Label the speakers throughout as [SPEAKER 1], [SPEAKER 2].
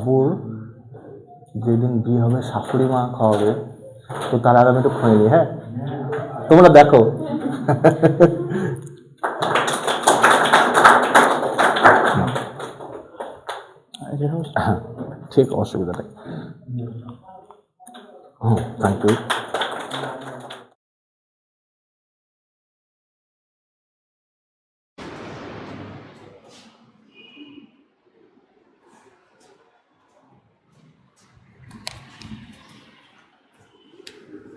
[SPEAKER 1] বাবুর যেদিন বিয়ে হবে শাশুড়ি মা খাওয়াবে তো তার আগে আমি একটু খুঁজে নিই হ্যাঁ? তোমরা দেখো। হ্যাঁ ঠিক অসুবিধা নেই হুম থ্যাংক ইউ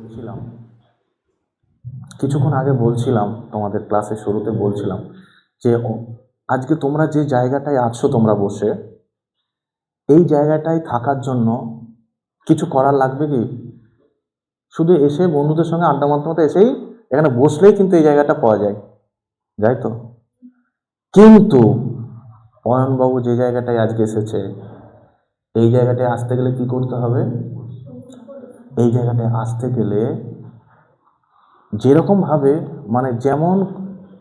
[SPEAKER 1] বলছিলাম কিছুক্ষণ আগে বলছিলাম, তোমাদের ক্লাসের শুরুতে বলছিলাম যে আজকে তোমরা যে জায়গাটায় আছো তোমরা বসে, এই জায়গাটায় থাকার জন্য কিছু করার লাগবে কি? শুধু এসে বন্ধুদের সঙ্গে আড্ডা মারতে এসেই এখানে বসলেই কিন্তু এই জায়গাটা পাওয়া যায়, যাই তো? কিন্তু অয়নবাবু যে জায়গাটায় আজকে এসেছে, এই জায়গাটায় আসতে গেলে কি করতে হবে? এই জায়গাটায় আসতে গেলে যেরকম ভাবে মানে যেমন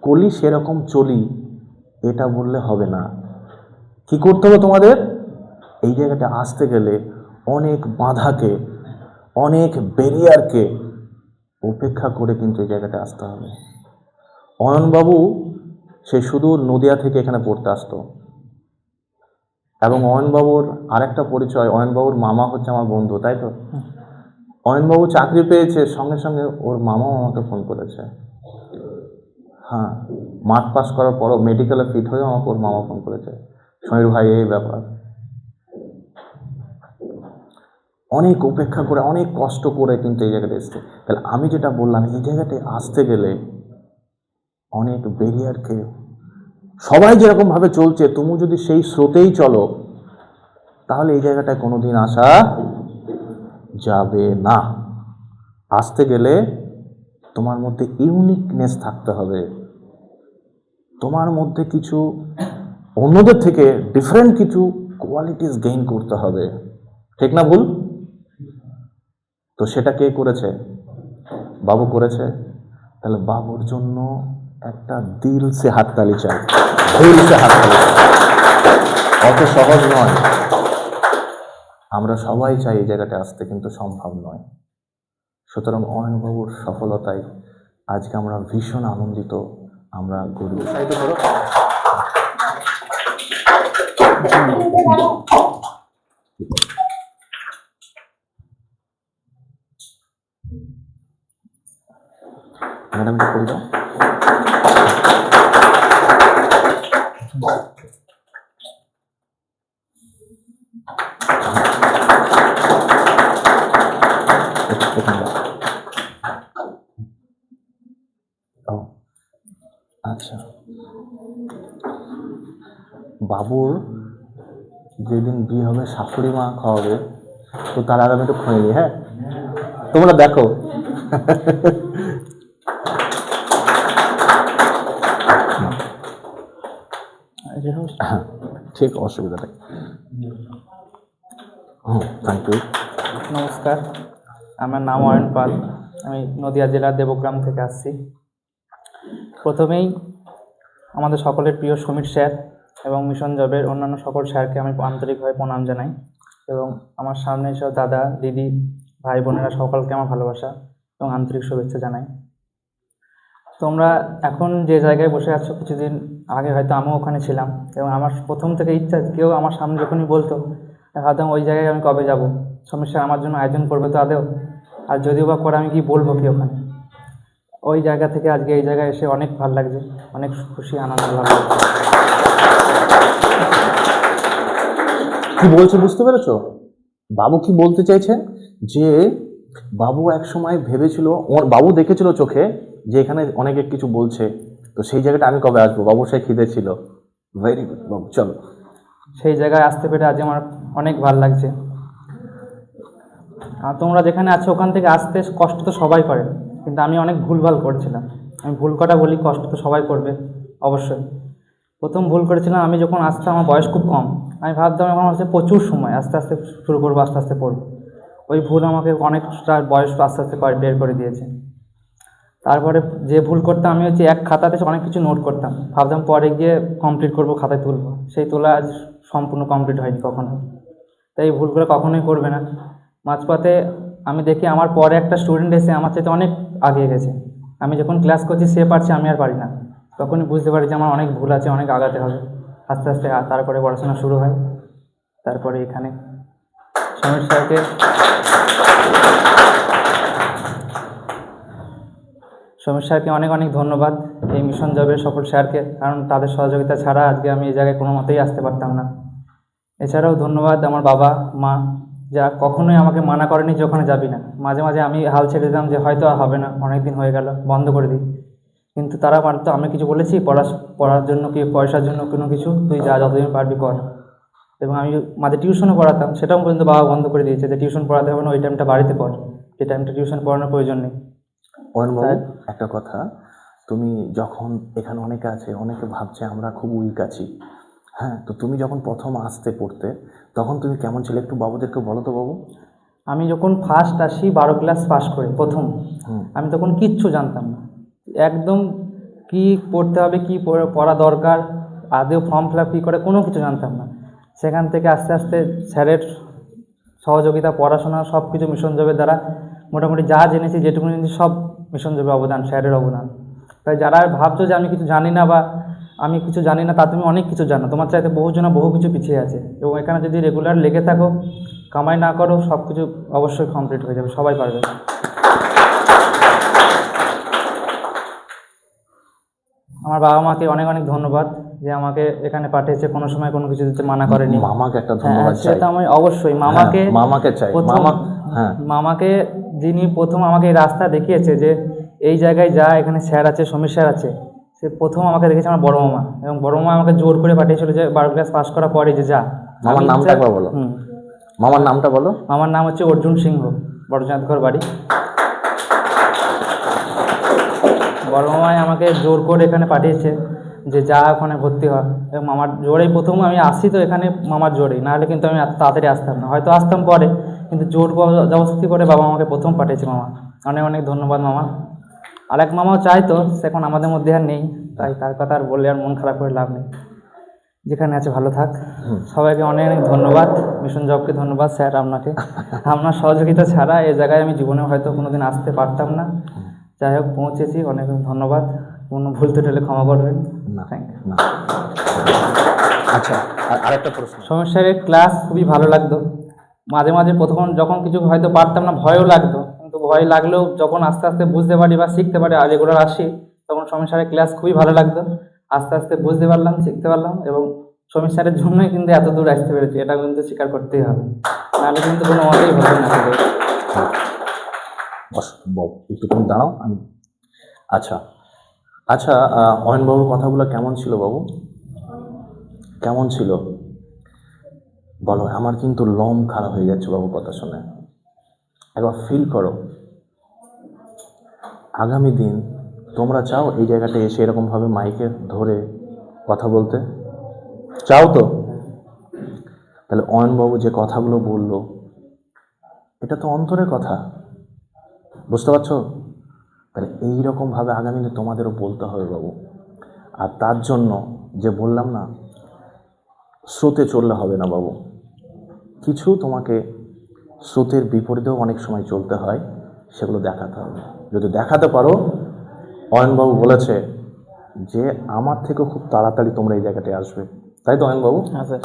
[SPEAKER 1] কলি সেরকম চলি, এটা বললে হবে না। কি করতে হবে তোমাদের? এই জায়গাটা আসতে গেলে অনেক বাধাকে, অনেক ব্যারিয়ারকে উপেক্ষা করে কিন্তু এই জায়গাটা আসতে হবে। অয়নবাবু সে শুধু নদিয়া থেকে এখানে পড়তে আসতো। এবং অয়নবাবুর আরেকটা পরিচয় অয়নবাবুর মামা হচ্ছে আমার বন্ধু, তাই তো? অয়নবাবু চাকরি পেয়েছে, সঙ্গে সঙ্গে ওর মামাও আমাকে ফোন করেছে। হ্যাঁ মাঠ পাস করার পরও মেডিকেলে ফিট হয়েও আমাকে ওর মামা ফোন করেছে। সমীর ভাই, এই ব্যাপার। অনেক উপেক্ষা করে, অনেক কষ্ট করে কিন্তু এই জায়গাটা এসছে। তাহলে আমি যেটা বললাম, এই জায়গাটায় আসতে গেলে অনেক ব্যারিয়ারকে সবাই যেরকমভাবে চলছে তুমি যদি সেই স্রোতেই চলো, তাহলে এই জায়গাটায় কোনো দিন আসা যাবে না। আসতে গেলে তোমার মধ্যে ইউনিকনেস থাকতে হবে। তোমার মধ্যে কিছু অন্যদের থেকে ডিফারেন্ট কিছু কোয়ালিটিস গেইন করতে হবে। ঠিক না ভুল? তো সেটা কে করেছে? বাবু করেছে। তাহলে বাবুর জন্য একটা দিল সে হাততালি চাই। দিল সে হাততালি। অত সহজ নয়। আমরা সবাই চাই এই জায়গাটা আসতে, কিন্তু সম্ভব নয়। সুতরাং অয়নবাবুর সফলতায় আজকে আমরা ভীষণ আনন্দিত, আমরা করে দাও আচ্ছা। বাবুর যেদিন বিয়ে হবে শাশুড়ি মা খাওয়াবে তো তার আগে আমি একটু খুঁয়ে নিই হ্যাঁ? তোমরা দেখো। হ্যাঁ ঠিক অসুবিধা নেই ইউ
[SPEAKER 2] নমস্কার, আমার নাম অয়ন পাল। আমি নদিয়া জেলার দেবগ্রাম থেকে আসছি। প্রথমেই আমাদের সকলের প্রিয় সমীর স্যার এবং মিশন জবের অন্যান্য সকল স্যারকে আমি আন্তরিকভাবে প্রণাম জানাই এবং আমার সামনে সব দাদা, দিদি, ভাই, বোনেরা সকলকে আমার ভালোবাসা এবং আন্তরিক শুভেচ্ছা জানাই। তোমরা এখন যে জায়গায় বসে আছো, কিছুদিন আগে হয়তো আমিও ওখানে ছিলাম এবং আমার প্রথম থেকে ইচ্ছা, কেউ আমার সামনে যখনই বলতো ভাবতাম ওই জায়গায় আমি কবে যাব? সমস্যা আমার জন্য আয়োজন করবে তো আদেও আর যদিও বা করে আমি কি বলব কি ওখানে? ওই জায়গা থেকে আজকে এই জায়গায় এসে অনেক ভালো লাগছে, অনেক খুশি, আনন্দ লাগছে।
[SPEAKER 1] কি বলছে, বুঝতে পেরেছ? বাবু কি বলতে চাইছে? যে বাবু এক সময় ভেবেছিল, ওর বাবু দেখেছিল চোখে যে এখানে অনেকে কিছু বলছে, তো সেই জায়গাটা আমি কবে আসব? বাবু সে খিদে ছিল। ভেরি গুড বাবু, চলো।
[SPEAKER 2] সেই জায়গায় আসতে পেরে আজ আমার অনেক ভালো লাগছে। আর তোমরা যেখানে আছো ওখান থেকে আসতে কষ্ট তো সবাই করে, কিন্তু আমি অনেক ভুলভাল করেছিলাম। আমি ভুল কটা বলি, কষ্ট তো সবাই করবে, অবশ্যই। প্রথম ভুল করেছিলাম, আমি যখন আসতে আমার বয়স খুব কম, আমি ভাবতাম এখন হচ্ছে প্রচুর সময়, আস্তে আস্তে শুরু করব, আস্তে আস্তে পড়ব। ওই ভুল আমাকে অনেকটা বয়স আস্তে আস্তে বের করে দিয়েছে। তারপরে যে ভুল করতাম, আমি হচ্ছে এক খাতাতে অনেক কিছু নোট করতাম। ভাবতাম পরে গিয়ে কমপ্লিট করব, খাতায় তুলবো। সেই তোলা সম্পূর্ণ কমপ্লিট হয়নি কখনো। তাই এই ভুলগুলো কখনোই করবে না। মাঝপথে আমি দেখি আমার পরে একটা স্টুডেন্ট এসে আমার চাইতে অনেক আগিয়ে গেছে। আমি যখন ক্লাস করছি, সে পারছে, আমি আর পারি না। তখনই বুঝতে পারি যে আমার অনেক ভুল আছে, অনেক আগাতে হবে। আস্তে আস্তে তারপরে পড়াশোনা শুরু হয়। তারপরে এখানে সমীর স্যারকে সমীর স্যারকে অনেক অনেক ধন্যবাদ। মিশন জবের সকল স্যারকে কারণ তাদের সহযোগিতা ছাড়া আজকে আমি এই জায়গায় কোনো মতেই আসতে পারতাম না। এছাড়াও ধন্যবাদ আমার বাবা মা যা কখনোই আমাকে মানা করেনি যে ওখানে যাবি না। মাঝে মাঝে আমি হাল ছেড়ে দিতাম যে হয়তো আর হবে না অনেক দিন হয়ে গেল বন্ধ করে দিই। কিন্তু তারা মানতো আমি কিছু বলেছি পড়া পড়ার জন্য কি পয়সার জন্য কোনো কিছু? তুই যা যতদিন পারবি কর। এবং আমি মাঝে টিউশনও পড়াতাম সেটাও পর্যন্ত বাবা বন্ধ করে দিয়েছে যে টিউশন পড়াতে হবে না ওই টাইমটা বাড়িতে পড়। যে টাইমটা টিউশন পড়ানোর প্রয়োজন নেই।
[SPEAKER 1] একটা কথা। তুমি যখন এখানে অনেকে আছে অনেকে ভাবছে আমরা খুব উইক আছি। হ্যাঁ তো তুমি যখন প্রথম আসতে পড়তে তখন তুমি কেমন ছিলে একটু বাবুদেরকে বলো তো বাবু।
[SPEAKER 2] আমি যখন ফার্স্ট আসি বারো ক্লাস পাস করে প্রথম। আমি তখন কিচ্ছু জানতাম না। একদম কি পড়তে হবে কি পড়া- দরকার আদেও ফর্ম ফিল আপ কী করে কোনো কিছু জানতাম না। সেখান থেকে আস্তে আস্তে স্যারের সহযোগিতা পড়াশোনা সব কিছু মিশন জবের দ্বারা মোটামুটি যা জেনেছি যেটুকু জেনেছি সব মিশন জবের অবদান স্যারের অবদান। তাই যারা ভাবছ যে আমি কিছু জানি না বা আমি কিছু জানি না তা তুমি অনেক কিছু জানো। তোমার চাইতে বহুজনা বহু কিছু পিছিয়ে আছে। এবং এখানে যদি রেগুলার লেগে থাকো কামাই না করো সব কিছু অবশ্যই কমপ্লিট হয়ে যাবে। সবাই পারবে। আমার বাবা মাকে অনেক অনেক ধন্যবাদ যে আমাকে এখানে পাঠিয়েছে কোনো সময় কোনো কিছু দিতে মানা করেনি।
[SPEAKER 1] মামাকে একটা
[SPEAKER 2] হ্যাঁ
[SPEAKER 1] ধন্যবাদ চাই
[SPEAKER 2] তো আমি অবশ্যই মামাকে
[SPEAKER 1] হ্যাঁ, মামাকে চাই। মামা হ্যাঁ।
[SPEAKER 2] মামাকে যিনি প্রথম আমাকে এই রাস্তা দেখিয়েছে যে এই জায়গায় যা এখানে স্যার আছে সমীর স্যার আছে সে প্রথম আমাকে দেখেছে আমার বড় মামা এবং বড় মামা আমাকে জোর করে পাঠিয়েছিল যে বারো ক্লাস পাস করার পরে যে যা।
[SPEAKER 1] মামার নামটা একবার বলো। মামার নামটা বলো।
[SPEAKER 2] আমার নাম হচ্ছে অর্জুন সিংহ বড়চাঁদঘর বাড়ি। বড় মামাই আমাকে জোর করে এখানে পাঠিয়েছে যে যা ওখানে ভর্তি হয় এবং মামার জোরেই প্রথম আমি আসি তো এখানে মামার জোরেই নাহলে কিন্তু আমি তাড়াতাড়ি আসতাম না। হয়তো আসতাম পরে কিন্তু জোর জবস্তি করে বাবা আমাকে প্রথম পাঠিয়েছে মামা। অনেক অনেক ধন্যবাদ মামা। আর এক মামাও চাইতো সে এখন আমাদের মধ্যে আর নেই তাই তার কথা আর বললে আর মন খারাপ করে লাভ নেই। যেখানে আছে ভালো থাক। সবাইকে অনেক অনেক ধন্যবাদ। মিশন জবকে ধন্যবাদ স্যার আপনাকে। আপনার সহযোগিতা ছাড়া এই জায়গায় আমি জীবনে হয়তো কোনোদিন আসতে পারতাম না। যাই হোক পৌঁছেছি অনেক অনেক ধন্যবাদ। কোনো ভুল ত্রুটি ক্ষমা করবেন।
[SPEAKER 1] না
[SPEAKER 2] থ্যাংক
[SPEAKER 1] আচ্ছা আর আরেকটা প্রশ্ন।
[SPEAKER 2] সমস্যার ক্লাস খুবই ভালো লাগতো। মাঝে মাঝে প্রথম যখন কিছু হয়তো পারতাম না ভয়ও লাগতো। ভয় লাগলেও যখন আস্তে আস্তে বুঝতে পারি বা শিখতে পারি আর রেগুলার আসি তখন সমস্যার ক্লাস খুবই ভালো লাগতো। আস্তে আস্তে বুঝতে পারলাম শিখতে পারলাম এবং সমীর স্যারের জন্যই কিন্তু এত দূর আসতে পেরেছি এটা কিন্তু স্বীকার করতেই হবে। নাহলে কিন্তু কোনো মতেই হতো না
[SPEAKER 1] দাঁড়াও আমি আচ্ছা আচ্ছা আহ, অয়নবাবুর কথাগুলো কেমন ছিল বাবু? কেমন ছিল? বলো আমার কিন্তু লম খারাপ হয়ে যাচ্ছে বাবু কথা শুনে। একবার ফিল করো। আগামী দিন তোমরা চাও এই জায়গাটা এসে এরকমভাবে মাইকে ধরে কথা বলতে? চাও তো? তাহলে অয়নবাবু যে কথাগুলো বলল, এটা তো অন্তরের কথা। বুঝতে পারছ? তাহলে এইরকমভাবে আগামী দিনে তোমাদেরও বলতে হবে বাবু। আর তার জন্য যে বললাম না, স্রোতে চললে হবে না বাবু। কিছু তোমাকে স্রোতের বিপরীতেও অনেক সময় চলতে হয়। সেগুলো দেখাতে হবে। যদি দেখাতে পারো অয়নবাবু বলেছে যে আমার থেকেও খুব তাড়াতাড়ি তোমরা এই জায়গাটায় আসবে। তাই তো অয়নবাবু?
[SPEAKER 2] হ্যাঁ স্যার।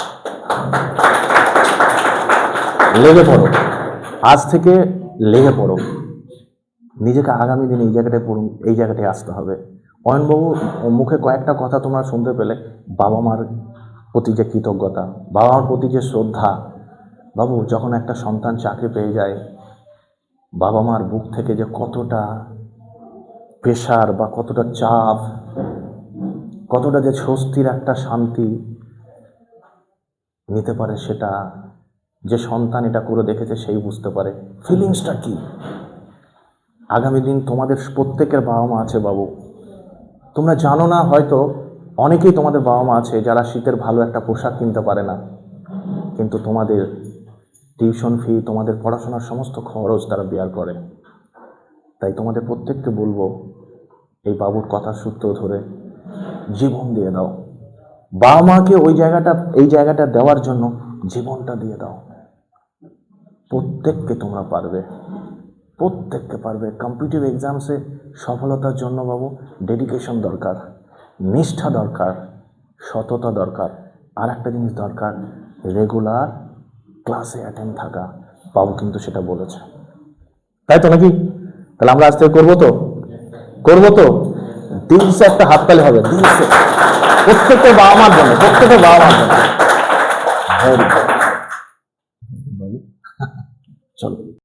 [SPEAKER 1] লেগে পড়ো। আজ থেকে লেগে পড়ো। নিজেকে আগামী দিনে এই জায়গাটায় পড়ুন এই জায়গাটায় আসতে হবে। অয়নবাবু মুখে কয়েকটা কথা তোমরা শুনতে পেলে। বাবা মার প্রতি যে কৃতজ্ঞতা বাবা মার প্রতি যে শ্রদ্ধা। বাবু যখন একটা সন্তান চাকরি পেয়ে যায় বাবা মার বুক থেকে যে কতটা প্রেশার বা কতটা চাপ, কতটা যে স্বস্তির একটা শান্তি নিতে পারে সেটা যে সন্তান এটা করে দেখেছে সেই বুঝতে পারে। ফিলিংসটা কি? আগামী দিন তোমাদের প্রত্যেকের বাবা মা আছে বাবু। তোমরা জানো না, হয়তো অনেকেই তোমাদের বাবা মা আছে যারা শীতের ভালো একটা পোশাক কিনতে পারে না। কিন্তু তোমাদের টিউশন ফি, তোমাদের পড়াশোনার সমস্ত খরচ তারা বেয়ার করে। তাই তোমাদের প্রত্যেককে বলব, এই বাবুর কথার সূত্র ধরে জীবন দিয়ে দাও। বাবা মাকে ওই জায়গাটা, এই জায়গাটা দেওয়ার জন্য জীবনটা দিয়ে দাও। প্রত্যেককে তোমরা পারবে। প্রত্যেককে পারবে। কম্পিটিভ এক্সামসে সফলতার জন্য বাবু ডেডিকেশন দরকার, নিষ্ঠা দরকার, সততা দরকার আর একটা জিনিস দরকার রেগুলার ক্লাসে অ্যাটেন্ড থাকা বাবু কিন্তু সেটা বলেছে। তাই তো নাকি? তাহলে আমরা আজ থেকে করব তো? করব তো? দিলসে একটা হাততালি হবে দিলসে প্রত্যেকটা বাবা মার জন্য, প্রত্যেকটা বাবা মার জন্য।